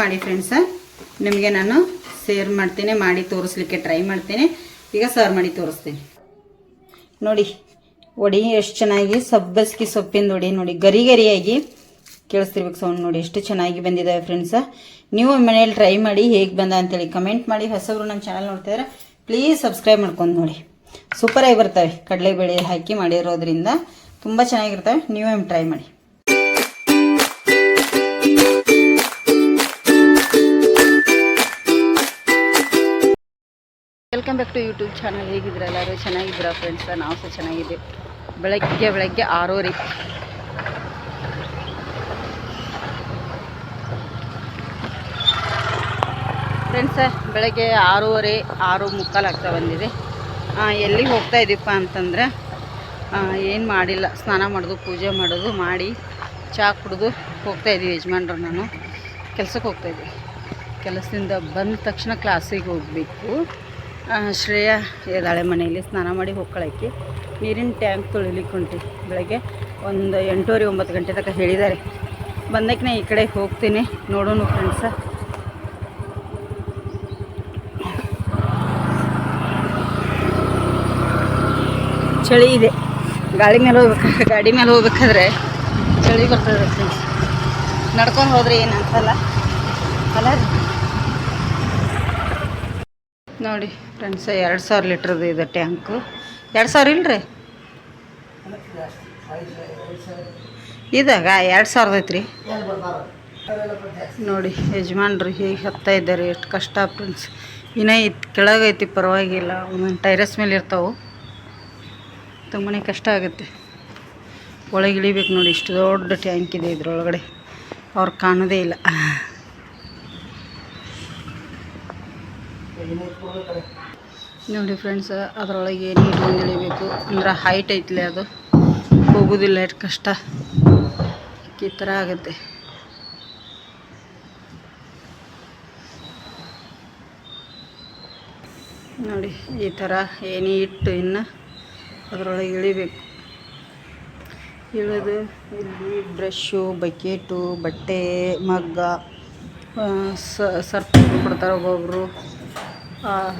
ಮಾಡಿ ಫ್ರೆಂಡ್ಸ ನಿಮಗೆ ನಾನು ಸೇರ್ ಮಾಡ್ತೀನಿ, ಮಾಡಿ ತೋರಿಸ್ಲಿಕ್ಕೆ ಟ್ರೈ ಮಾಡ್ತೀನಿ. ಈಗ ಸರ್ವ್ ಮಾಡಿ ತೋರಿಸ್ತೀನಿ. ನೋಡಿ ಒಡಿ ಎಷ್ಟು ಚೆನ್ನಾಗಿ ಸಬ್ಬಸ್ಗಿ ಸೊಪ್ಪಿಂದ ಒಡಿ ನೋಡಿ ಗರಿ ಗರಿಯಾಗಿ ಕೇಳಿಸ್ತಿರ್ಬೇಕು ಸೌಂಡ್ ನೋಡಿ, ಎಷ್ಟು ಚೆನ್ನಾಗಿ ಬಂದಿದ್ದಾವೆ ಫ್ರೆಂಡ್ಸ ನೀವು ಮನೇಲಿ ಟ್ರೈ ಮಾಡಿ ಹೇಗೆ ಬಂದ ಅಂತೇಳಿ ಕಮೆಂಟ್ ಮಾಡಿ. ಹೊಸಬ್ರು ನಮ್ಮ ಚಾನಲ್ ನೋಡ್ತಿದ್ರೆ ಪ್ಲೀಸ್ ಸಬ್ಸ್ಕ್ರೈಬ್ ಮಾಡ್ಕೊಂಡು ನೋಡಿ. ಸೂಪರಾಗಿ ಬರ್ತವೆ ಕಡಲೆಬೇಳೆ ಹಾಕಿ ಮಾಡಿರೋದ್ರಿಂದ ತುಂಬ ಚೆನ್ನಾಗಿರ್ತವೆ. ನೀವೇ ಟ್ರೈ ಮಾಡಿ. Welcome back to YouTube channel ಹೇಗಿದ್ರೆ ಎಲ್ಲರೂ? ಚೆನ್ನಾಗಿದ್ದೀರಾ ಫ್ರೆಂಡ್ಸ್ ನಾವು ಸಹ ಚೆನ್ನಾಗಿದ್ದೀವಿ. ಬೆಳಗ್ಗೆ ಬೆಳಗ್ಗೆ ಆರೂವರೆ. ಫ್ರೆಂಡ್ಸ ಬೆಳಗ್ಗೆ ಆರೂವರೆ, ಆರು ಮುಕ್ಕಾಲು ಆಗ್ತಾ ಬಂದಿದೆ. ಎಲ್ಲಿಗೆ ಹೋಗ್ತಾ ಇದ್ದೀಪ್ಪ ಅಂತಂದ್ರೆ ಏನು ಮಾಡಿಲ್ಲ. ಸ್ನಾನ ಮಾಡೋದು, ಪೂಜೆ ಮಾಡೋದು, ಮಾಡಿ ಚಹಾ ಕುಡಿದು ಹೋಗ್ತಾ ಇದ್ದೀವಿ ಯಜಮಾನ್ರು ನಾನು. ಕೆಲಸಕ್ಕೆ ಹೋಗ್ತಾ ಇದ್ದೀವಿ ಕೆಲಸದಿಂದ ಬಂದ ತಕ್ಷಣ ಕ್ಲಾಸಿಗೆ ಹೋಗಬೇಕು. ಶ್ರೇಯ ಇದ್ದಾಳೆ ಮನೆಯಲ್ಲಿ. ಸ್ನಾನ ಮಾಡಿ ಹೋಗ್ಕೊಳಕ್ಕೆ ನೀರಿನ ಟ್ಯಾಂಕ್ ತೊಳಿಲಿಕ್ಕೆ ಹೊಂಟಿ ಬೆಳಗ್ಗೆ ಒಂದು ಎಂಟೂವರೆ ಒಂಬತ್ತು ಗಂಟೆ ತನಕ ಹೇಳಿದ್ದಾರೆ ಬಂದಕ್ಕೆ ಈ ಕಡೆ ಹೋಗ್ತೀನಿ. ನೋಡೋಣ ಫ್ರೆಂಡ್ಸ ಚಳಿ ಇದೆ. ಗಾಡಿ ಮೇಲೆ ಹೋಗ್ಬೇಕು. ಗಾಡಿ ಮೇಲೆ ಹೋಗ್ಬೇಕಾದ್ರೆ ಚಳಿ ಬರ್ತದೆ ಫ್ರೆಂಡ್ಸ್ ನಡ್ಕೊಂಡು ಹೋದ್ರೆ ಏನು ಅಂತಲ್ಲ ಅಲ್ಲ? ನೋಡಿ. ಫ್ರೆಂಡ್ಸ್, ಎರಡು ಸಾವಿರ ಲೀಟ್ರದ್ದು ಇದೆ ಟ್ಯಾಂಕು. ಎರಡು ಸಾವಿರ ಇಲ್ರಿ? ಇದಾಗ ಎರಡು ಸಾವಿರದ ಐತ್ರಿ. ನೋಡಿ, ಯಜಮಾನ್ರು ಹೇಗೆ ಹತ್ತಾ ಇದ್ದಾರೆ, ಎಷ್ಟು ಕಷ್ಟ ಫ್ರೆಂಡ್ಸ್. ಇನ್ನೂ ಇತ್ತು ಕೆಳಗೈತಿ ಪರವಾಗಿಲ್ಲ. ಒಂದೊಂದು ಟೈರಸ್ ಮೇಲೆ ಇರ್ತಾವೆ. ತುಂಬನೇ ಕಷ್ಟ ಆಗುತ್ತೆ. ಒಳಗೆ ಇಳಿಬೇಕು ನೋಡಿ, ಇಷ್ಟು ದೊಡ್ಡ ಟ್ಯಾಂಕ್ ಇದೆ ಇದ್ರೊಳಗಡೆ. ಅವ್ರು ಕಾಣೋದೇ ಇಲ್ಲ. ನೋಡಿ ಫ್ರೆಂಡ್ಸ್, ಅದರೊಳಗೆ ಏನು ಒಂದು ಇಳಿಬೇಕು ಅಂದ್ರೆ ಹೈಟ್ ಐತ್ಲೆ ಅದು. ಹೋಗೋದಿಲ್ಲ ಎಷ್ಟು ಕಷ್ಟ. ಈ ಥರ ಆಗುತ್ತೆ. ನೋಡಿ, ಈ ಥರ ಏನಿ ಇಟ್ಟು ಇನ್ನು ಅದರೊಳಗೆ ಇಳಿಬೇಕು ಇಳಿದು ಇಲ್ಲಿ ಬ್ರಷ್ಷು ಬಕೆಟು, ಬಟ್ಟೆ, ಮಗ್ಗ ಸರ್ಪ್ ಕೊಡ್ತಾರೆ ಒಬ್ಬೊಬ್ಬರು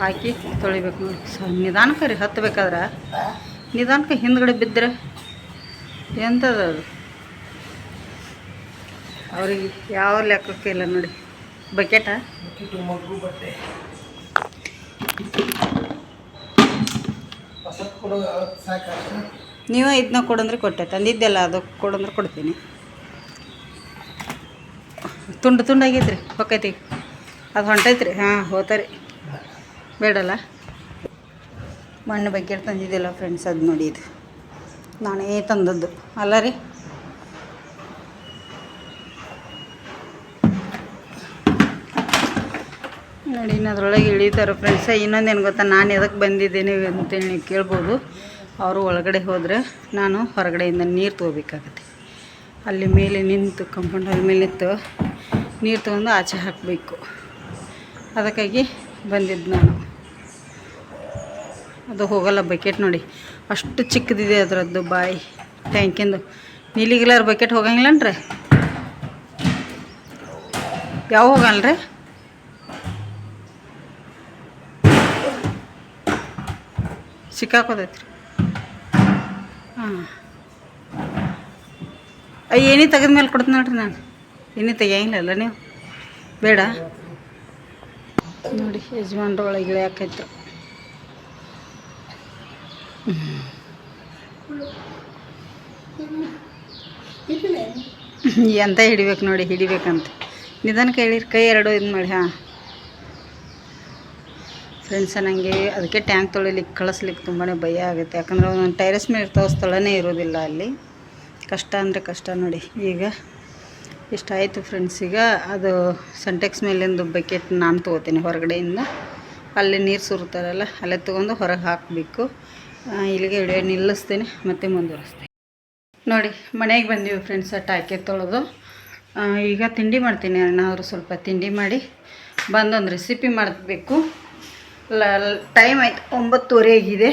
ಹಾಕಿ ತೊಳಿಬೇಕು ನೋಡಿ. ಸ ನಿಧಾನಕ್ಕೆ ರೀ ಹತ್ತಬೇಕಾದ್ರೆ ನಿಧಾನಕ್ಕೆ ಹಿಂದ್ಗಡೆ ಬಿದ್ದರೆ ಎಂಥದ್ದು ಅದು? ಅವ್ರಿಗೆ ಯಾವ ಲೆಕ್ಕಕ್ಕೆ ಇಲ್ಲ ನೋಡಿ. ಬಕೆಟ? ನೀವೇ ಇದನ್ನ ಕೊಡಂದ್ರೆ ಕೊಟ್ಟೆ ತಂದಿದ್ದೆಲ್ಲ ಅದು ಕೊಡಂದ್ರೆ ಕೊಡ್ತೀನಿ. ತುಂಡು ತುಂಡಾಗೈತ್ರಿ ಹೊಕ್ಕೈತಿ ಅದು ಹೊಂಟೈತ್ರಿ ಹಾಂ ಹೋತಾರಿ. ಬೇಡಲ್ಲ? ಮಣ್ಣು ಬಗ್ಗೆ ತಂದಿದ್ದಿಲ್ಲ ಫ್ರೆಂಡ್ಸ್ ಅದು ನೋಡಿ ಇದು. ನಾನೇ ತಂದದ್ದು. ಅಲ್ಲ ರೀ? ನೋಡಿ ಇನ್ನು ಅದ್ರೊಳಗೆ ಇಳಿತಾರೆ ಫ್ರೆಂಡ್ಸ ಏನು ಗೊತ್ತಾ? ನಾನು ಎದಕ್ಕೆ ಬಂದಿದ್ದೀನಿ ಅಂತೇಳಿ ನೀವು ಕೇಳ್ಬೋದು. ಅವರು ಒಳಗಡೆ ಹೋದರೆ ನಾನು ಹೊರಗಡೆಯಿಂದ ನೀರು ತೊಗೋಬೇಕಾಗತ್ತೆ. ಅಲ್ಲಿ ಮೇಲೆ ನಿಂತು ಕಂಪೌಂಡ್ ಅಲ್ಲಿ ಮೇಲೆ ನಿಂತು ನೀರು ತೊಗೊಂಡು ಆಚೆ ಹಾಕಬೇಕು. ಅದಕ್ಕಾಗಿ ಬಂದಿದ್ದು ನಾನು. ಅದು ಹೋಗಲ್ಲ ಬಕೆಟ್ ನೋಡಿ. ಅಷ್ಟು ಚಿಕ್ಕದಿದೆ ಅದರದ್ದು ಬಾಯಿ. ಟ್ಯಾಂಕಿಂದು ನೀಲಿಗಿಲಾರ ಬಕೆಟ್ ಹೋಗಂಗಿಲ್ಲನ್ರಿ? ಯಾವ ಹೋಗಲ್ರಿ? ಸಿಕ್ಕಾಕೋದೈತ್ರಿ ಹಾಂ. ಏನಿ ತೆಗೆದ ಮೇಲೆ ಕೊಡ್ತೀನಿ ನೋಡ್ರಿ ನಾನು. ಎನೆ ತೆಗಿಯಂಗಿಲ್ಲ ಅಲ್ಲ ನೀವು? ಬೇಡ. ನೋಡಿ ಯಜಮಾನ್ರ ಒಳಗೆ ಇಳಿಯಾಕೈತು ಎಂತ ಹಿಡಿಬೇಕು ನೋಡಿ, ಹಿಡಿಬೇಕಂತ. ನಿಧಾನಕ್ಕೆ ಹೇಳಿರಿ ಕೈ ಎರಡು ಇದು ಮಾಡಿ, ಹಾಂ. ಫ್ರೆಂಡ್ಸ್ ನನಗೆ ಅದಕ್ಕೆ ಟ್ಯಾಂಕ್ ತೊಳಿಲಿಕ್ಕೆ, ಕಳಿಸ್ಲಿಕ್ಕೆ ತುಂಬಾ ಭಯ ಆಗುತ್ತೆ. ಯಾಕಂದ್ರೆ ಒಂದೊಂದು ಟೈರಸ್ ಮೇಲೆ ಇರ್ತಾವೆ ಸ್ಥಳನೇ ಇರೋದಿಲ್ಲ ಅಲ್ಲಿ. ಕಷ್ಟ ಅಂದರೆ ಕಷ್ಟ ನೋಡಿ. ಈಗ ಇಷ್ಟಾಯಿತು ಫ್ರೆಂಡ್ಸ್ ಈಗ ಅದು ಸೆಂಟೆಕ್ಸ್ ಮೇಲಿಂದು ಬಕೆಟ್ ನಾನು ತೊಗೋತೀನಿ ಹೊರಗಡೆಯಿಂದ. ಅಲ್ಲಿ ನೀರು ಸುರುತ್ತಾರಲ್ಲ, ಅಲ್ಲೇ ತೊಗೊಂಡು ಹೊರಗೆ ಹಾಕಬೇಕು. ಇಲ್ಲಿಗೆ ವಿಡಿಯೋ ನಿಲ್ಲಿಸ್ತೇನೆ, ಮತ್ತೆ ಮುಂದುವರಿಸ್ತೇನೆ. ನೋಡಿ, ಮನೆಗೆ ಬಂದೀವಿ ಫ್ರೆಂಡ್ಸ್ ಟಾಕಿ ತೊಳೆದು. ಈಗ ತಿಂಡಿ ಮಾಡ್ತೀನಿ ಅಣ್ಣವರು ಸ್ವಲ್ಪ ತಿಂಡಿ ಮಾಡಿ. ಬಂದೊಂದು ರೆಸಿಪಿ ಮಾಡಬೇಕು. ಲ ಟೈಮ್ ಆಯ್ತು, ಒಂಬತ್ತುವರೆ ಆಗಿದೆ.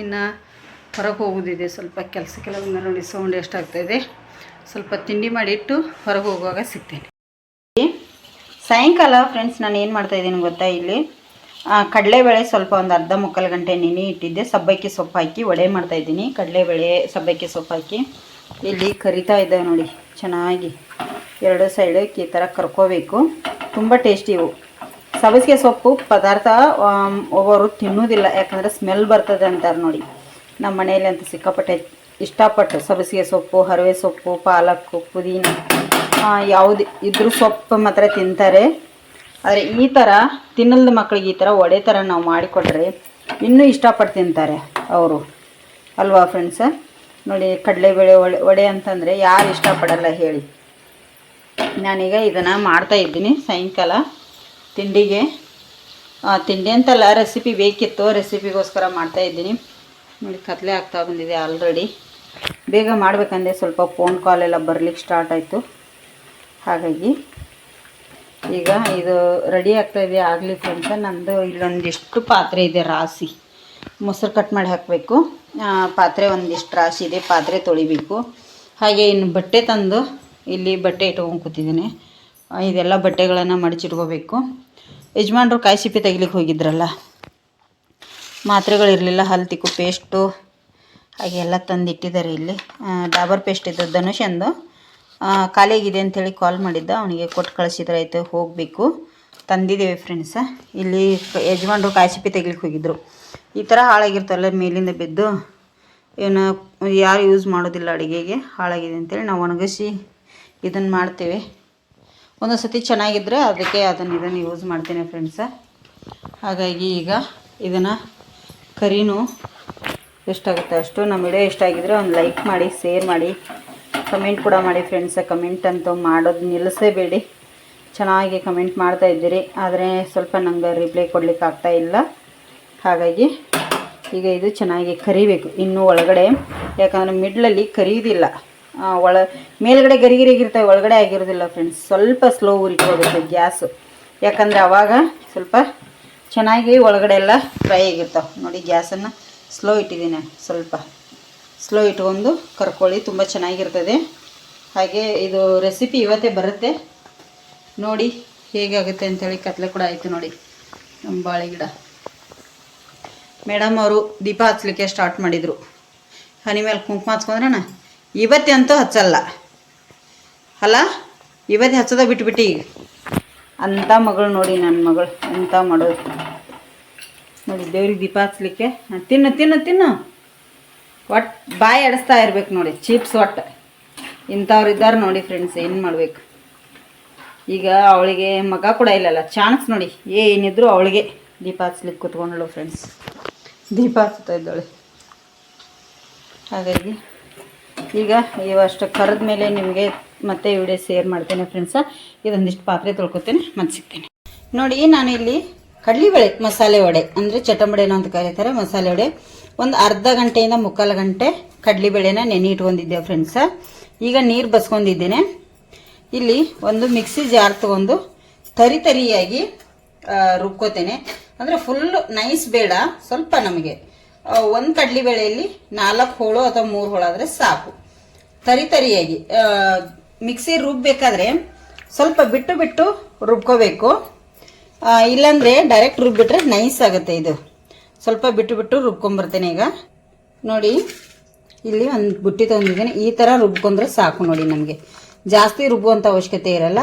ಇನ್ನು ಹೊರಗೆ ಹೋಗೋದಿದೆ, ಸ್ವಲ್ಪ ಕೆಲಸಕ್ಕೆಲ್ಲ ನೋಡಿ ಸೌಂಡ್ ಎಷ್ಟಾಗ್ತಾಯಿದೆ ಸ್ವಲ್ಪ ತಿಂಡಿ ಮಾಡಿಟ್ಟು ಹೊರಗೆ ಹೋಗುವಾಗ ಸಿಗ್ತೇನೆ. ಸಾಯಂಕಾಲ ಫ್ರೆಂಡ್ಸ್ ನಾನು ಏನು ಮಾಡ್ತಾಯಿದ್ದೀನಿ ಗೊತ್ತಾ ಇಲ್ಲಿ? ಕಡಲೆಬೇಳೆ ಸ್ವಲ್ಪ ಒಂದು ಅರ್ಧ ಮುಕ್ಕಾಲು ಗಂಟೆ ನೆನೆ ಇಟ್ಟಿದ್ದೆ. ಸಬ್ಬಕ್ಕಿ ಸೊಪ್ಪು ಹಾಕಿ ವಡೆ ಮಾಡ್ತಾ ಇದ್ದೀನಿ. ಕಡಲೆಬೇಳೆ ಸಬ್ಬಕ್ಕಿ ಸೊಪ್ಪು ಹಾಕಿ ಇಲ್ಲಿ ಕರಿತಾ ಇದ್ದಾವೆ ನೋಡಿ, ಚೆನ್ನಾಗಿ. ಎರಡು ಸೈಡಕ್ಕೆ ಈ ಥರ ಕರ್ಕೋಬೇಕು. ತುಂಬ ಟೇಸ್ಟಿ ಇವು. ಸಬ್ಬಸಿಗೆ ಸೊಪ್ಪು ಪದಾರ್ಥ ಒಬ್ಬರು ತಿನ್ನೋದಿಲ್ಲ, ಯಾಕಂದರೆ ಸ್ಮೆಲ್ ಬರ್ತದೆ ಅಂತಾರೆ ನೋಡಿ. ನಮ್ಮ ಮನೆಯಲ್ಲಿ ಅಂತ ಸಿಕ್ಕಾಪಟ್ಟೆ ಇಷ್ಟಪಟ್ಟು ಸಬ್ಬಸಿಗೆ ಸೊಪ್ಪು, ಹರವೆ ಸೊಪ್ಪು ಪಾಲಕ್ಕು ಪುದೀನ ಯಾವುದು ಇದ್ರೂ ಸೊಪ್ಪು ಮಾತ್ರ ತಿಂತಾರೆ. ಆದರೆ ಈ ಥರ ತಿನ್ನಲ್ದ ಮಕ್ಕಳಿಗೆ ಈ ಥರ ಒಡೆ ಥರ ನಾವು ಮಾಡಿಕೊಟ್ರೆ ಇನ್ನೂ ಇಷ್ಟಪಟ್ಟು ತಿಂತಾರೆ ಅವರು. ಅಲ್ವಾ ಫ್ರೆಂಡ್ಸ ನೋಡಿ ಕಡಲೆಬೇಳೆ ಒಡೆ ವಡೆ ಅಂತಂದರೆ ಯಾರು ಇಷ್ಟಪಡಲ್ಲ ಹೇಳಿ. ನಾನೀಗ ಇದನ್ನು ಮಾಡ್ತಾ ಇದ್ದೀನಿ ಸಾಯಂಕಾಲ ತಿಂಡಿಗೆ. ತಿಂಡಿ ಅಂತಲ್ಲ ರೆಸಿಪಿ ಬೇಕಿತ್ತು ರೆಸಿಪಿಗೋಸ್ಕರ ಮಾಡ್ತಾ ಇದ್ದೀನಿ. ನೋಡಿ ಕತ್ಲೆ ಆಗ್ತಾ ಬಂದಿದೆ ಆಲ್ರೆಡಿ ಬೇಗ ಮಾಡಬೇಕಂದ್ರೆ ಸ್ವಲ್ಪ ಫೋನ್ ಕಾಲ್ ಎಲ್ಲ ಬರ್ಲಿಕ್ಕೆ ಸ್ಟಾರ್ಟ್ ಆಯಿತು. ಹಾಗಾಗಿ ಈಗ ಇದು ರೆಡಿ ಆಗ್ತಾ ಇದೆ ಆಗಲಿ ಫ್ರೆಂಡ್ಸ ನಂದು ಇಲ್ಲೊಂದಿಷ್ಟು ಪಾತ್ರೆ ಇದೆ ರಾಸಿ ಮೊಸರು ಕಟ್ ಮಾಡಿ ಹಾಕಬೇಕು. ಪಾತ್ರೆ ಒಂದಿಷ್ಟು ರಾಶಿ ಇದೆ ಪಾತ್ರೆ ತೊಳಿಬೇಕು. ಹಾಗೆ ಇನ್ನು ಬಟ್ಟೆ ತಂದು ಇಲ್ಲಿ ಬಟ್ಟೆ ಇಟ್ಕೊಂಡು ಕೂತಿದ್ದೀನಿ. ಇದೆಲ್ಲ ಬಟ್ಟೆಗಳನ್ನು ಮಡಚಿಟ್ಕೋಬೇಕು. ಯಜಮಾನ್ರು ಕಾಯಿ ಸಿಪ್ಪೆ ತೆಗಿಲಿಕ್ಕೆ ಹೋಗಿದ್ರಲ್ಲ? ಮಾತ್ರೆಗಳಿರಲಿಲ್ಲ ಹಲ್ತಿಕ್ಕು ಪೇಸ್ಟು ಹಾಗೆ ಎಲ್ಲ ತಂದಿಟ್ಟಿದ್ದಾರೆ ಇಲ್ಲಿ. ಡಾಬರ್ ಪೇಸ್ಟ್ ಇದ್ದು ಧನುಷ್ ಆ, ಖಾಲಿಯಾಗಿದೆ ಅಂಥೇಳಿ ಕಾಲ್ ಮಾಡಿದ್ದ. ಅವನಿಗೆ ಕೊಟ್ಟು ಕಳಿಸಿದ್ರೆ ಆಯಿತು, ಹೋಗಬೇಕು. ತಂದಿದ್ದೇವೆ ಫ್ರೆಂಡ್ಸ ಇಲ್ಲಿ ಯಜಮಾನರು ಯಜಮಾನ್ರು ಕಾಯಿ ಸಿಪ್ಪೆ ತೆಗಿಲಿಕ್ಕೆ ಹೋಗಿದ್ರು. ಈ ಥರ ಹಾಳಾಗಿರ್ತಲ್ಲ ಮೇಲಿಂದ ಬಿದ್ದು. ಏನು, ಯಾರು ಯೂಸ್ ಮಾಡೋದಿಲ್ಲ ಅಡುಗೆಗೆ, ಹಾಳಾಗಿದೆ ಅಂತೇಳಿ ನಾವು ಒಣಗಿಸಿ ಇದನ್ನು ಮಾಡ್ತೇವೆ. ಒಂದೊಂದು ಸತಿ ಚೆನ್ನಾಗಿದ್ದರೆ ಅದಕ್ಕೆ ಅದನ್ನು ಇದನ್ನು ಯೂಸ್ ಮಾಡ್ತೀನಿ ಫ್ರೆಂಡ್ಸ ಹಾಗಾಗಿ ಈಗ ಇದನ್ನು ಕರಿನೂ ಎಷ್ಟಾಗುತ್ತೆ ಅಷ್ಟು ನಮ್ಮ ವಿಡಿಯೋ ಇಷ್ಟ ಆಗಿದ್ರೆ ಒಂದು ಲೈಕ್ ಮಾಡಿ ಶೇರ್ ಮಾಡಿ. ಕಮೆಂಟ್ ಕೂಡ ಮಾಡಿ ಫ್ರೆಂಡ್ಸ, ಕಮೆಂಟ್ ಅಂತೂ ಮಾಡೋದು ನಿಲ್ಲಿಸೇಬೇಡಿ ಚೆನ್ನಾಗಿ ಕಮೆಂಟ್ ಮಾಡ್ತಾ ಇದ್ದೀರಿ, ಆದರೆ ಸ್ವಲ್ಪ ನಂಗೆ ರಿಪ್ಲೈ ಕೊಡ್ಲಿಕ್ಕೆ ಆಗ್ತಾ ಇಲ್ಲ. ಹಾಗಾಗಿ ಈಗ ಇದು ಚೆನ್ನಾಗಿ ಕರಿಬೇಕು ಇನ್ನು ಒಳಗಡೆ. ಯಾಕಂದರೆ ಮಿಡ್ಲಲ್ಲಿ ಕರಿಯೋದಿಲ್ಲ ಒಳ, ಮೇಲ್ಗಡೆ ಗರಿಗಿರಿಗಿರ್ತವೆ ಒಳಗಡೆ ಆಗಿರೋದಿಲ್ಲ ಫ್ರೆಂಡ್ಸ್ ಸ್ವಲ್ಪ ಸ್ಲೋ ಉರಿಕೋಬೇಕು ಗ್ಯಾಸು. ಯಾಕಂದರೆ ಆವಾಗ ಸ್ವಲ್ಪ ಚೆನ್ನಾಗಿ ಒಳಗಡೆ ಎಲ್ಲ ಫ್ರೈ ಆಗಿರ್ತಾವೆ. ನೋಡಿ, ಗ್ಯಾಸನ್ನು ಸ್ಲೋ ಇಟ್ಟಿದ್ದೀನಿ ಸ್ವಲ್ಪ. ಸ್ಲೋ ಇಟ್ಕೊಂಡು ಕರ್ಕೊಳ್ಳಿ ತುಂಬ ಚೆನ್ನಾಗಿರ್ತದೆ. ಹಾಗೆ ಇದು ರೆಸಿಪಿ ಇವತ್ತೇ ಬರುತ್ತೆ. ನೋಡಿ ಹೇಗಾಗುತ್ತೆ ಅಂಥೇಳಿ ಕತ್ಲೆ ಕೂಡ ಆಯಿತು ನೋಡಿ. ನಮ್ಮ ಬಾಳೆ ಗಿಡ. ಮೇಡಮ್ ಅವರು ದೀಪ ಹಚ್ಚಲಿಕ್ಕೆ ಸ್ಟಾರ್ಟ್ ಮಾಡಿದರು. ಹನಿ ಮೇಲೆ ಕುಂಕುಮ ಹಚ್ಕೊಂಡ್ರಣ ಇವತ್ತೇ ಅಂತೂ ಹಚ್ಚಲ್ಲ. ಅಲ್ಲ ಇವತ್ತೇ ಹಚ್ಚೋದ ಬಿಟ್ಬಿಟ್ಟು ಈಗ. ಅಂಥ ಮಗಳು ನೋಡಿ ನನ್ನ ಮಗಳು ಎಂಥ ಮಾಡೋದು. ನೋಡಿ ದೇವ್ರಿಗೆ ದೀಪ ಹಚ್ಲಿಕ್ಕೆ ಹಾ, ತಿನ್ನು ತಿನ್ನು ತಿನ್ನು. ಒಟ್ಟು ಬಾಯಿ ಎಡಿಸ್ತಾ ಇರ್ಬೇಕು ನೋಡಿ ಚಿಪ್ಸ್ ಒಟ್ಟು ಇಂಥವ್ರು ಇದ್ದಾರೆ ನೋಡಿ ಫ್ರೆಂಡ್ಸ್ ಏನು ಮಾಡಬೇಕು? ಈಗ ಅವಳಿಗೆ ಮಗ ಕೂಡ ಇಲ್ಲಲ್ಲ ಚಾನ್ಸ್ ನೋಡಿ, ಏನಿದ್ರು ಅವಳಿಗೆ. ದೀಪ ಹಚ್ಲಿಕ್ಕೆ ಕುತ್ಕೊಂಡಳು ಫ್ರೆಂಡ್ಸ್ ದೀಪ ಹಚ್ತಾ ಇದ್ದಾಳೆ. ಹಾಗಾಗಿ ಈಗ ಇವಷ್ಟು ಕರೆದ ಮೇಲೆ ನಿಮಗೆ ಮತ್ತೆ ವಿಡಿಯೋ ಶೇರ್ ಮಾಡ್ತೇನೆ ಫ್ರೆಂಡ್ಸ ಇದೊಂದಿಷ್ಟು ಪಾತ್ರೆ ತೊಳ್ಕೊತೇನೆ, ಮತ್ತೆ ಸಿಗ್ತೇನೆ. ನೋಡಿ ನಾನು ಇಲ್ಲಿ ಕಡಲೆಬೇಳೆ ಮಸಾಲೆ ವಡೆ, ಅಂದರೆ ಚಟಂಬಡೆನೋ ಅಂತ ಕರೀತಾರೆ, ಮಸಾಲೆ ವಡೆ. ಒಂದು ಅರ್ಧ ಗಂಟೆಯಿಂದ ಮುಕ್ಕಾಲು ಗಂಟೆ ಕಡಲೆಬೇಳೆನ ನೆನೆ ಇಟ್ಕೊಂಡಿದ್ದೆ ಫ್ರೆಂಡ್ಸ ಈಗ ನೀರು ಬಸ್ಕೊಂಡಿದ್ದೇನೆ. ಇಲ್ಲಿ ಒಂದು ಮಿಕ್ಸಿ ಜಾರ್ ತಗೊಂಡು ತರಿ ತರಿಯಾಗಿ ರುಬ್ಕೋತೇನೆ. ಅಂದರೆ ಫುಲ್ಲು ನೈಸ್ ಬೇಡ, ಸ್ವಲ್ಪ ನಮಗೆ. ಒಂದು ಕಡಲೆಬೇಳೆಯಲ್ಲಿ ನಾಲ್ಕು ಹೋಳು ಅಥವಾ ಮೂರು ಹೋಳು ಆದರೆ ಸಾಕು. ತರಿ ತರಿಯಾಗಿ ಮಿಕ್ಸಿ ರುಬ್ಬೇಕಾದ್ರೆ ಸ್ವಲ್ಪ ಬಿಟ್ಟು ಬಿಟ್ಟು ರುಬ್ಕೋಬೇಕು. ಇಲ್ಲಾಂದ್ರೆ ಡೈರೆಕ್ಟ್ ರುಬ್ಬಿಟ್ರೆ ನೈಸ್ ಆಗುತ್ತೆ ಇದು. ಸ್ವಲ್ಪ ಬಿಟ್ಟು ಬಿಟ್ಟು ರುಬ್ಕೊಂಬರ್ತೇನೆ ಈಗ. ನೋಡಿ, ಇಲ್ಲಿ ಒಂದು ಬುಟ್ಟಿ ತೊಗೊಂಡಿದ್ದೀನಿ ಈ ಥರ ರುಬ್ಕೊಂಡ್ರೆ ಸಾಕು ನೋಡಿ ನಮಗೆ. ಜಾಸ್ತಿ ರುಬ್ಬುವಂಥ ಅವಶ್ಯಕತೆ ಇರಲ್ಲ.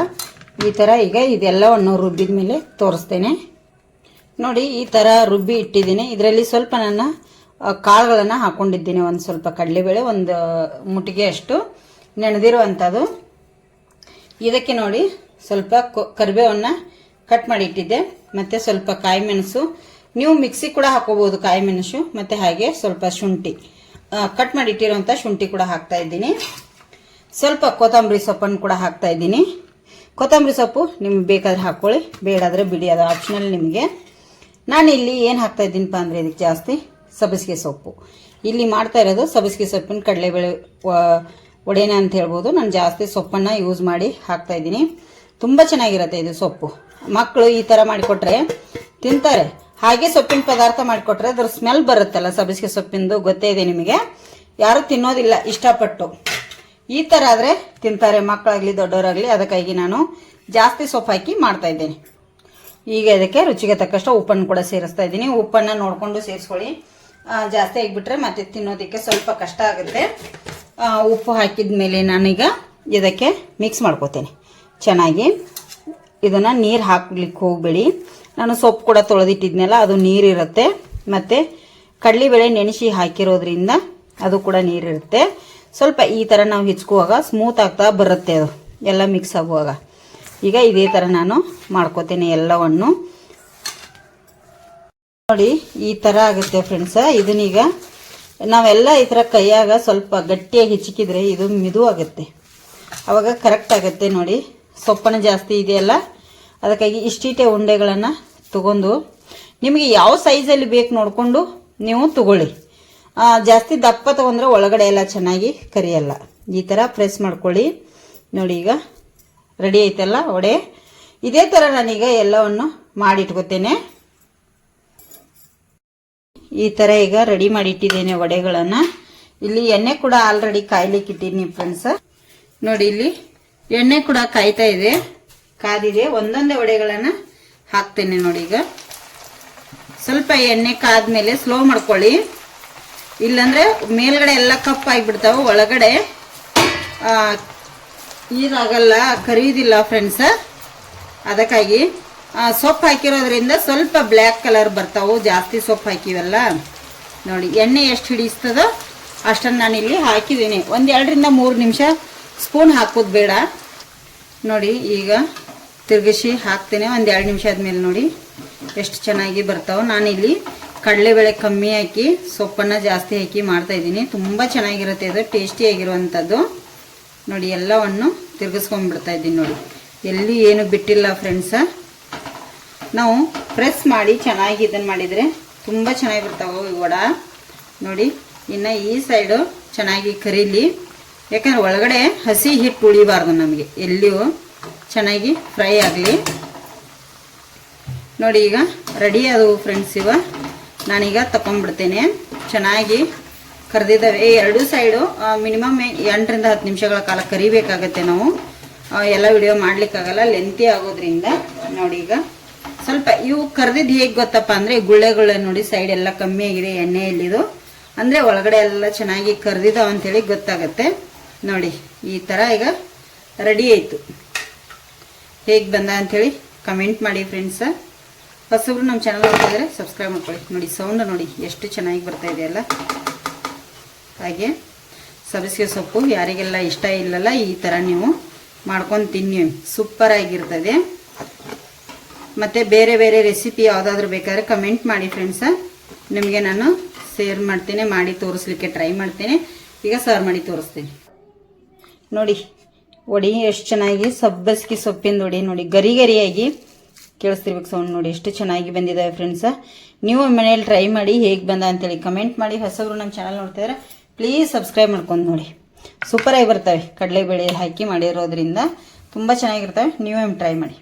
ಈ ಥರ ಈಗ ಇದೆಲ್ಲವನ್ನು ರುಬ್ಬಿದ ಮೇಲೆ ತೋರಿಸ್ತೇನೆ. ನೋಡಿ, ಈ ಥರ ರುಬ್ಬಿ ಇಟ್ಟಿದ್ದೀನಿ. ಇದರಲ್ಲಿ ಸ್ವಲ್ಪ ನಾನು ಕಾಳುಗಳನ್ನು ಹಾಕ್ಕೊಂಡಿದ್ದೀನಿ ಒಂದು ಸ್ವಲ್ಪ ಕಡಲೆಬೇಳೆ, ಒಂದು ಮುಟ್ಟಿಗೆ ಅಷ್ಟು ನೆನೆದಿರುವಂಥದ್ದು ಇದಕ್ಕೆ ನೋಡಿ ಸ್ವಲ್ಪ ಕರಿಬೇವನ್ನ ಕಟ್ ಮಾಡಿ ಇಟ್ಟಿದ್ದೆ. ಮತ್ತು ಸ್ವಲ್ಪ ಕಾಯಿ ಮೆಣಸು ನೀವು ಮಿಕ್ಸಿ ಕೂಡ ಹಾಕೋಬಹುದು ಕಾಯಿ ಮೆಣಸು ಮತ್ತು ಹಾಗೆ ಸ್ವಲ್ಪ ಶುಂಠಿ. ಕಟ್ ಮಾಡಿ ಇಟ್ಟಿರುವಂತ ಶುಂಠಿ ಕೂಡ ಹಾಕ್ತಾ ಇದ್ದೀನಿ. ಸ್ವಲ್ಪ ಕೊತ್ತಂಬರಿ ಸೊಪ್ಪನ್ನು ಕೂಡ ಹಾಕ್ತಾ ಇದ್ದೀನಿ. ಕೊತ್ತಂಬರಿ ಸೊಪ್ಪು ನಿಮ್ಗೆ ಬೇಕಾದ್ರೆ ಹಾಕ್ಕೊಳ್ಳಿ ಬೇಡಾದರೆ ಬಿಡಿ, ಅದು ಆಪ್ಷನಲ್ ನಿಮಗೆ. ನಾನು ಇಲ್ಲಿ ಏನು ಹಾಕ್ತಾ ಇದ್ದೀನಪ್ಪ ಅಂದರೆ ಇದಕ್ಕೆ ಜಾಸ್ತಿ ಸಬ್ಬಸಿಗೆ ಸೊಪ್ಪು. ಇಲ್ಲಿ ಮಾಡ್ತಾ ಇರೋದು ಸಬ್ಬಸಿಗೆ ಸೊಪ್ಪಿನ ಕಡಲೆಬೇಳೆ ಒಡೆನ ಅಂತ ಹೇಳ್ಬೋದು. ನಾನು ಜಾಸ್ತಿ ಸೊಪ್ಪನ್ನು ಯೂಸ್ ಮಾಡಿ ಹಾಕ್ತಾ ಇದ್ದೀನಿ. ತುಂಬ ಚೆನ್ನಾಗಿರುತ್ತೆ ಇದು ಸೊಪ್ಪು. ಮಕ್ಕಳು ಈ ಥರ ಮಾಡಿಕೊಟ್ರೆ ತಿಂತಾರೆ. ಹಾಗೆ ಸೊಪ್ಪಿನ ಪದಾರ್ಥ ಮಾಡಿಕೊಟ್ರೆ ಅದ್ರ ಸ್ಮೆಲ್ ಬರುತ್ತಲ್ಲ ಸಬ್ಬಸಿಗೆ ಸೊಪ್ಪಿಂದು, ಗೊತ್ತೇ ಇದೆ ನಿಮಗೆ. ಯಾರು ತಿನ್ನೋದಿಲ್ಲ, ಇಷ್ಟಪಟ್ಟು. ಈ ಥರ ಆದರೆ ತಿಂತಾರೆ ಮಕ್ಕಳಾಗಲಿ, ದೊಡ್ಡವರಾಗಲಿ ಅದಕ್ಕಾಗಿ ನಾನು ಜಾಸ್ತಿ ಸೊಪ್ಪು ಹಾಕಿ ಮಾಡ್ತಾ ಇದ್ದೀನಿ. ಈಗ ಇದಕ್ಕೆ ರುಚಿಗೆ ತಕ್ಕಷ್ಟು ಉಪ್ಪನ್ನು ಕೂಡ ಸೇರಿಸ್ತಾ ಇದ್ದೀನಿ. ಉಪ್ಪನ್ನು ನೋಡಿಕೊಂಡು ಸೇರಿಸ್ಕೊಳ್ಳಿ. ಜಾಸ್ತಿ ಆಗಿಬಿಟ್ರೆ ಮತ್ತೆ ತಿನ್ನೋದಕ್ಕೆ ಸ್ವಲ್ಪ ಕಷ್ಟ ಆಗುತ್ತೆ. ಉಪ್ಪು ಹಾಕಿದ ಮೇಲೆ ನಾನೀಗ ಇದಕ್ಕೆ ಮಿಕ್ಸ್ ಮಾಡ್ಕೋತೇನೆ. ಚೆನ್ನಾಗಿ ಇದನ್ನು ನೀರು ಹಾಕ್ಲಿಕ್ಕೆ ಹೋಗಬೇಡಿ. ನಾನು ಸೊಪ್ಪು ಕೂಡ ತೊಳೆದಿಟ್ಟಿದ್ನಲ್ಲ, ಅದು ನೀರಿರುತ್ತೆ. ಮತ್ತು ಕಡಲೆಬೇಳೆ ನೆನೆಸಿ ಹಾಕಿರೋದ್ರಿಂದ ಅದು ಕೂಡ ನೀರಿರುತ್ತೆ. ಸ್ವಲ್ಪ ಈ ಥರ ನಾವು ಹೆಚ್ಕುವಾಗ ಸ್ಮೂತ್ ಆಗ್ತಾ ಬರುತ್ತೆ ಅದು. ಎಲ್ಲ ಮಿಕ್ಸ್ ಆಗುವಾಗ. ಈಗ ಇದೇ ಥರ ನಾನು ಮಾಡ್ಕೋತೇನೆ ಎಲ್ಲವನ್ನು. ನೋಡಿ, ಈ ಥರ ಆಗುತ್ತೆ ಫ್ರೆಂಡ್ಸ ಇದನ್ನೀಗ ನಾವೆಲ್ಲ ಈ ಥರ ಕೈಯಾಗ ಸ್ವಲ್ಪ ಗಟ್ಟಿಯಾಗಿ ಹೆಚ್ಚಿಕಿದ್ರೆ ಇದು ಮಿದು ಆಗುತ್ತೆ. ಅವಾಗ ಕರೆಕ್ಟ್ ಆಗುತ್ತೆ ನೋಡಿ. ಸೊಪ್ಪನ ಜಾಸ್ತಿ ಇದೆಯಲ್ಲ? ಅದಕ್ಕಾಗಿ ಇಷ್ಟೀಟೆ ಉಂಡೆಗಳನ್ನು ತಗೊಂಡು ನಿಮಗೆ ಯಾವ ಸೈಜಲ್ಲಿ ಬೇಕು ನೋಡಿಕೊಂಡು ನೀವು ತಗೊಳ್ಳಿ. ಜಾಸ್ತಿ ದಪ್ಪ ತೊಗೊಂಡ್ರೆ ಒಳಗಡೆ ಎಲ್ಲ ಚೆನ್ನಾಗಿ ಕರಿಯಲ್ಲ. ಈ ಥರ ಪ್ರೆಸ್ ಮಾಡ್ಕೊಳ್ಳಿ. ನೋಡಿ ಈಗ ರೆಡಿ ಐತಲ್ಲ ಒಡೆ ಇದೇ ಥರ ನಾನೀಗ ಎಲ್ಲವನ್ನು ಮಾಡಿಟ್ಕೋತೇನೆ. ಈ ಥರ ಈಗ ರೆಡಿ ಮಾಡಿ ಇಟ್ಟಿದ್ದೇನೆ ವಡೆಗಳನ್ನು. ಇಲ್ಲಿ ಎಣ್ಣೆ ಕೂಡ ಆಲ್ರೆಡಿ ಕಾಯ್ಲಿಕ್ಕಿಟ್ಟಿದ್ದೀನಿ ಫ್ರೆಂಡ್ಸ್ ನೋಡಿ ಇಲ್ಲಿ ಎಣ್ಣೆ ಕೂಡ ಕಾಯ್ತಾ ಇದೆ. ಕಾದಿದೆ, ಒಂದೊಂದೇ ವಡೆಗಳನ್ನು ಹಾಕ್ತೇನೆ ನೋಡಿ ಈಗ. ಸ್ವಲ್ಪ ಎಣ್ಣೆ ಕಾದ್ಮೇಲೆ ಸ್ಲೋ ಮಾಡ್ಕೊಳ್ಳಿ. ಇಲ್ಲಾಂದ್ರೆ ಮೇಲ್ಗಡೆ ಎಲ್ಲ ಕಪ್ಪ ಆಗಿಬಿಡ್ತಾವೆ, ಒಳಗಡೆ ನೀರಾಗಲ್ಲ ಕರಿಯುವುದಿಲ್ಲ ಫ್ರೆಂಡ್ಸ್ ಅದಕ್ಕಾಗಿ ಸೊಪ್ಪು ಹಾಕಿರೋದ್ರಿಂದ ಸ್ವಲ್ಪ ಬ್ಲ್ಯಾಕ್ ಕಲರ್ ಬರ್ತಾವೆ, ಜಾಸ್ತಿ ಸೊಪ್ಪು ಹಾಕಿವಲ್ಲ. ನೋಡಿ, ಎಣ್ಣೆ ಎಷ್ಟು ಹಿಡಿಸ್ತದೋ ಅಷ್ಟನ್ನು ಇಲ್ಲಿ ಹಾಕಿದ್ದೀನಿ. ಒಂದು ಎರಡರಿಂದ ಮೂರು ನಿಮಿಷ ಸ್ಪೂನ್ ಹಾಕೋದು ಬೇಡ. ನೋಡಿ, ಈಗ ತಿರುಗಿಸಿ ಹಾಕ್ತೇನೆ, ಒಂದು ಎರಡು ನಿಮಿಷ ಆದಮೇಲೆ ನೋಡಿ ಎಷ್ಟು ಚೆನ್ನಾಗಿ ಬರ್ತಾವೆ. ನಾನಿಲ್ಲಿ ಕಡಲೆಬೇಳೆ ಕಮ್ಮಿ ಹಾಕಿ, ಸೊಪ್ಪನ್ನು ಜಾಸ್ತಿ ಹಾಕಿ ಮಾಡ್ತಾ ಇದ್ದೀನಿ. ತುಂಬ ಚೆನ್ನಾಗಿರುತ್ತೆ ಅದು ಟೇಸ್ಟಿಯಾಗಿರುವಂಥದ್ದು ನೋಡಿ, ಎಲ್ಲವನ್ನು ತಿರುಗಿಸ್ಕೊಂಡ್ಬಿಡ್ತಾ ಇದ್ದೀನಿ ನೋಡಿ. ಎಲ್ಲಿ ಏನು ಬಿಟ್ಟಿಲ್ಲ ಫ್ರೆಂಡ್ಸ ನಾವು ಪ್ರೆಸ್ ಮಾಡಿ ಚೆನ್ನಾಗಿ ಇದನ್ನು ಮಾಡಿದರೆ ತುಂಬ ಚೆನ್ನಾಗಿ ಬರ್ತಾವೆ ವಡ. ನೋಡಿ, ಇನ್ನು ಈ ಸೈಡು ಚೆನ್ನಾಗಿ ಕರೀಲಿ. ಯಾಕಂದ್ರೆ ಒಳಗಡೆ ಹಸಿ ಹಿಟ್ಟು ಉಳಿಬಾರ್ದು ನಮಗೆ. ಎಲ್ಲಿಯೂ ಚೆನ್ನಾಗಿ ಫ್ರೈ ಆಗಲಿ. ನೋಡಿ ಈಗ ರೆಡಿ ಆದವು ಫ್ರೆಂಡ್ಸ್ ಇವ. ನಾನೀಗ ತಗೊಂಡ್ಬಿಡ್ತೇನೆ ಚೆನ್ನಾಗಿ ಕರೆದಿದ್ದಾವೆ. ಎರಡೂ ಸೈಡು ಮಿನಿಮಮ್ ಎಂಟರಿಂದ ಹತ್ತು ನಿಮಿಷಗಳ ಕಾಲ ಕರಿಬೇಕಾಗತ್ತೆ ನಾವು. ಎಲ್ಲ ವಿಡಿಯೋ ಮಾಡಲಿಕ್ಕಾಗಲ್ಲ ಲೆಂತಿ ಆಗೋದ್ರಿಂದ. ನೋಡಿ ಈಗ ಸ್ವಲ್ಪ ಇವು ಕರೆದಿದ್ದು ಹೇಗೆ ಗೊತ್ತಪ್ಪ ಅಂದರೆ ಗುಳ್ಳೆಗುಳ್ಳೆ ನೋಡಿ ಸೈಡ್ ಎಲ್ಲ ಕಮ್ಮಿ ಆಗಿದೆ ಎಣ್ಣೆಯಲ್ಲಿದು ಅಂದರೆ ಒಳಗಡೆ ಎಲ್ಲ ಚೆನ್ನಾಗಿ ಕರೆದಿದ್ದಾವಂತೇಳಿ ಗೊತ್ತಾಗತ್ತೆ. ನೋಡಿ, ಈ ಥರ ಈಗ ರೆಡಿ ಆಯಿತು. ಹೇಗೆ ಬಂದ ಅಂಥೇಳಿ ಕಮೆಂಟ್ ಮಾಡಿ ಫ್ರೆಂಡ್ಸ ಹೊಸಬ್ರು ನಮ್ಮ ಚಾನಲ್ ನೋಡ್ತಿದ್ರೆ ಸಬ್ಸ್ಕ್ರೈಬ್ ಮಾಡ್ಕೊಳ್ಳಿ. ನೋಡಿ ಸೌಂಡ್ ನೋಡಿ ಎಷ್ಟು ಚೆನ್ನಾಗಿ ಬರ್ತಾ ಇದೆಯಲ್ಲ ಹಾಗೆ ಸಬ್ಸಿಗೆ ಸೊಪ್ಪು ಯಾರಿಗೆಲ್ಲ ಇಷ್ಟ ಇಲ್ಲಲ್ಲ, ಈ ಥರ ನೀವು ಮಾಡ್ಕೊಂಡು ತಿನ್ನಿ. ಸೂಪರ್ ಆಗಿರ್ತದೆ. ಮತ್ತು ಬೇರೆ ಬೇರೆ ರೆಸಿಪಿ ಯಾವುದಾದ್ರೂ ಬೇಕಾದ್ರೆ ಕಮೆಂಟ್ ಮಾಡಿ ಫ್ರೆಂಡ್ಸ ನಿಮಗೆ ನಾನು ಶೇರ್ ಮಾಡ್ತೇನೆ, ಮಾಡಿ ತೋರಿಸ್ಲಿಕ್ಕೆ ಟ್ರೈ ಮಾಡ್ತೇನೆ. ಈಗ ಸರ್ವ್ ಮಾಡಿ ತೋರಿಸ್ತೀನಿ. ನೋಡಿ ಒಡಿ ಎಷ್ಟು ಚೆನ್ನಾಗಿ ಸಬ್ಬಸ್ಗಿ ಸೊಪ್ಪಿಂದ ಒಡಿ ನೋಡಿ, ಗರಿ ಗರಿಯಾಗಿ ಕೇಳಿಸ್ತಿರ್ಬೇಕು ಸೌಂಡ್ ನೋಡಿ, ಎಷ್ಟು ಚೆನ್ನಾಗಿ ಬಂದಿದ್ದಾವೆ ಫ್ರೆಂಡ್ಸ ನೀವು ಮನೇಲಿ ಟ್ರೈ ಮಾಡಿ ಹೇಗೆ ಬಂದ ಅಂತೇಳಿ ಕಮೆಂಟ್ ಮಾಡಿ. ಹೊಸಬ್ರು ನಮ್ಮ ಚಾನಲ್ ನೋಡ್ತಿದ್ರೆ ಪ್ಲೀಸ್ ಸಬ್ಸ್ಕ್ರೈಬ್ ಮಾಡ್ಕೊಂಡು ನೋಡಿ. ಸೂಪರಾಗಿ ಬರ್ತವೆ. ಕಡಲೆಬೇಳೆ ಹಾಕಿ ಮಾಡಿರೋದ್ರಿಂದ ತುಂಬ ಚೆನ್ನಾಗಿರ್ತವೆ. ನೀವೇ ಟ್ರೈ ಮಾಡಿ.